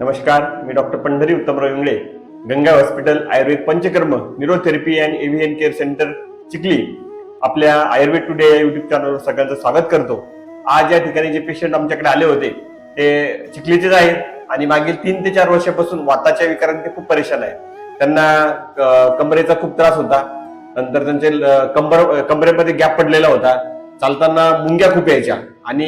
नमस्कार मी doctor Pandhari Uttamrao Ingale Ganga hospital Ayurveda Panchakarma neurotherapy and avian care centre Chikhli. आपल्या Ayurveda today या YouTube चॅनलवर सगळ्यांचं स्वागत करतो. आज या ठिकाणी जे पेशंट आमच्याकडे आले होते ते चिखलीचेच आहेत आणि मागील तीन ते चार वर्षापासून वाताच्या विकाराने ते खूप परेशान आहेत. त्यांना कमरेचा खूप त्रास होता. नंतर त्यांचे ल- कंबर कमरेमध्ये गॅप पडलेला होता. चालताना मुंग्या खूप यायच्या आणि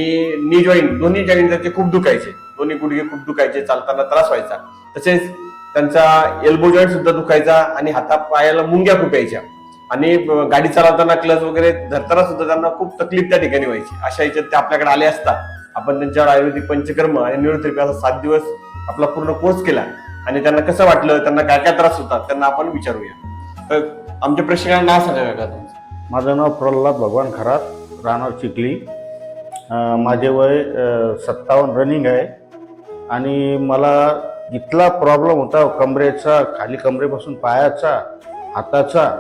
नी जॉईंट दोन्ही जॉईंट त्याचे खूप दुखायचे. दोन्ही गुडघे खूप दुखायचे चालताना त्रास व्हायचा. तसेच त्यांचा एल्बो जॉईंट सुद्धा दुखायचा आणि हाता पायाला मुंग्या खूप यायच्या. आणि गाडी चालवताना क्लच वगैरे धरताना सुद्धा त्यांना खूप तकलीफ त्या ठिकाणी व्हायची. अशा याच्यात ते आपल्याकडे आले असता आपण त्यांच्यावर आयुर्वेदिक पंचकर्म आणि न्यूरोथेरपी असा सात दिवस आपला पूर्ण कोर्स केला आणि त्यांना कसं वाटलं त्यांना काय काय त्रास होता त्यांना आपण विचारूया. तर आमच्या प्रेक्षकांना नाव सांगा का तुमचं. माझं नाव प्रल्हाद भगवान खरात राहणार चिखली. माझे वय सत्तावन्न रनिंग आहे. आणि मला इथला प्रॉब्लेम होता कमरेचा खाली कमरेपासून पायाचा हाताचा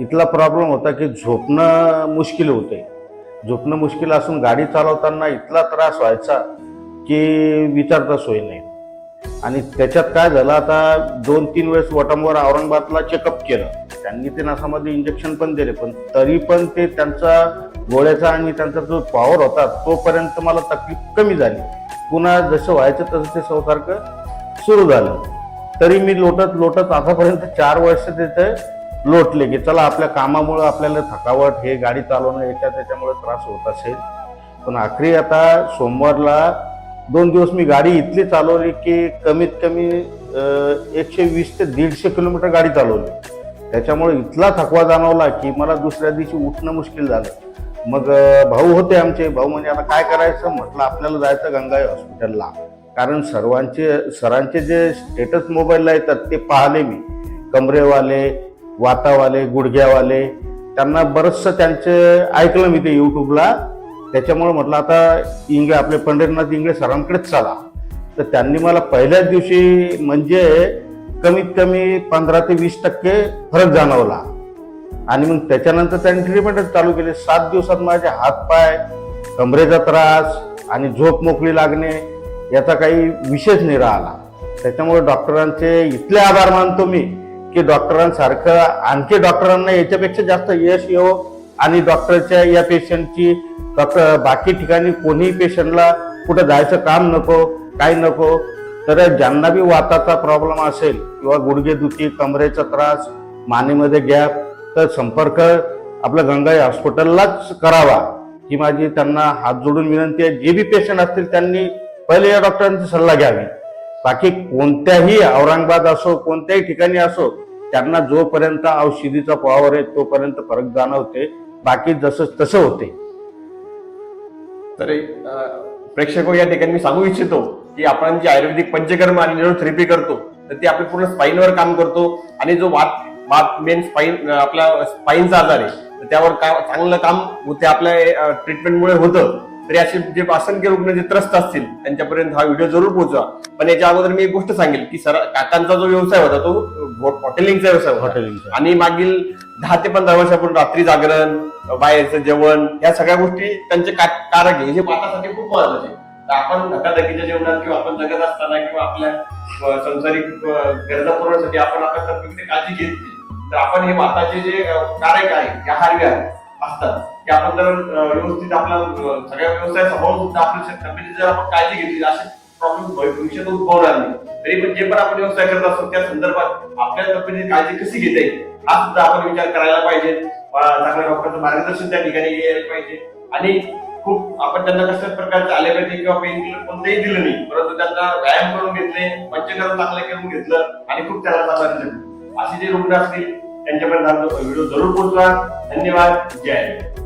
इथला प्रॉब्लेम होता की झोपणं मुश्किल होते. झोपणं मुश्किल असून गाडी चालवताना इथला त्रास व्हायचा की विचारता सोय नाही. आणि त्याच्यात काय झालं आता दोन तीन वेळेस वटमवर औरंगाबादला चेकअप केलं. त्यांनी ते नासामध्ये इंजेक्शन पण दिले पण तरी पण ते त्यांचा गोळ्याचा आणि त्यांचा जो पॉवर होता तोपर्यंत मला तकलीफ कमी झाली. पुन्हा जसं व्हायचं तसं ते सारखं सुरू झालं. तरी मी लोटत लोटत आतापर्यंत चार वर्ष तिथे लोटले की चला आपल्या कामामुळं आपल्याला थकावट हे गाडी चालवणं याच्या त्याच्यामुळे त्रास होत असेल. पण आखरी आता सोमवारला दोन दिवस मी गाडी इथली चालवली की कमीत कमी एकशे वीस ते दीडशे किलोमीटर गाडी चालवली. त्याच्यामुळे इथला थकवा जाणवला की मला दुसऱ्या दिवशी उठणं मुश्किल झालं. मग भाऊ होते आमचे. भाऊ म्हणजे आता काय करायचं? म्हटलं आपल्याला जायचं गंगाई हॉस्पिटलला. कारण सर्वांचे सरांचे जे स्टेटस मोबाईलला येतात ते पाहिले मी. कमरेवाले वातावाले गुडघ्यावाले. त्यांना बरंचसं त्यांचे ऐकलं मी ते यूट्यूबला त्याच्यामुळे म्हटलं आता इंगळे आपले पंढरीनाथ इंगळे सरांकडेच चला. तर त्यांनी मला पहिल्याच दिवशी म्हणजे कमीत कमी पंधरा ते वीस टक्के फरक जाणवला. आणि मग त्याच्यानंतर त्यांनी ट्रीटमेंटच चालू केली. सात दिवसात माझे हात पाय कमरेचा त्रास आणि झोप मोकळी लागणे याचा काही विशेष नाही राहिला त्याच्यामुळे डॉक्टरांचे इथले आभार मानतो मी की डॉक्टरांसारखं आणखी डॉक्टरांना याच्यापेक्षा जास्त यश येवो आणि डॉक्टरच्या या पेशंटची डॉक्टर बाकी ठिकाणी कोणीही पेशंटला कुठं जायचं काम नको काही नको तर ज्यांना बी वाताचा प्रॉब्लेम असेल किंवा गुडघेदुखी कमरेचा त्रास मानेमध्ये गॅप तर संपर्क आपलं गंगाई हॉस्पिटललाच करावा. ही माझी त्यांना हात जोडून विनंती आहे. जे बी पेशंट असतील त्यांनी पहिले या डॉक्टरांची सल्ला घ्यावी. बाकी कोणत्याही औरंगाबाद असो कोणत्याही ठिकाणी असो त्यांना जोपर्यंत औषधीचा पॉवर आहे तोपर्यंत फरक जाणवते. बाकी जसं तसं होते. तर प्रेक्षक या ठिकाणी मी सांगू इच्छितो की आपण जे आयुर्वेदिक पंचकर्म आणि थेरपी करतो तर ते आपण पूर्ण स्पाईनवर काम करतो. आणि जो वात वात मेन स्पाईन आपला स्पाईनचा आजार आहे. तर त्यावर का चांगलं काम होते आपल्या ट्रीटमेंटमुळे होतं. तरी असे जे असंख्य रुग्ण जे त्रस्त असतील त्यांच्यापर्यंत हा व्हिडिओ जरूर पोहोचवा. पण याच्या अगोदर मी एक गोष्ट सांगेल की सर काकांचा जो व्यवसाय होता तो हॉटेलिंगचा व्यवसाय होता. हॉटेलिंगचा आणि मागील दहा ते पंधरा वर्षापूर्वी रात्री जागरण बाहेरचं जेवण या सगळ्या गोष्टी त्यांचे कारक आहे. हे वातासाठी खूप महत्त्वाचे तर आपण धकाधकीच्या जेवणात किंवा आपण जगत असताना किंवा आपल्या सांसारिक गरजा पुरवण्यासाठी आपण आपल्या तब्येतीची काळजी घेतली तर आपण हे वाताचे जे अ, कारक आहे या हार्य असतात. ते आपण जर व्यवस्थित आपला सगळ्या व्यवसाय सांभाळून सुद्धा आपल्या तब्येतीची जर आपण काळजी घेतली असे प्रॉब्लेम भविष्यात उद्भवणार नाही. तरी पण जे पण आपण व्यवसाय करत असतो त्या संदर्भात आपल्या कंपनीची काळजी कशी घेता येईल? हा सुद्धा आपण विचार करायला पाहिजे. चांगल्या डॉक्टरचं मार्गदर्शन त्या ठिकाणी यायला पाहिजे. आणि खूप आपण त्यांना कसल्याच प्रकारचे ॲलोपॅथी किंवा पेन किलर कोणतेही दिलं नाही परंतु त्यांना व्यायाम करून घेतले पंचकरण चांगलं करून घेतलं आणि खूप त्याला चांगला रिझल्ट असे जे रुग्ण असतील त्यांच्यापर्यंत व्हिडिओ जरूर पोहोचवा. धन्यवाद. जय हिंद.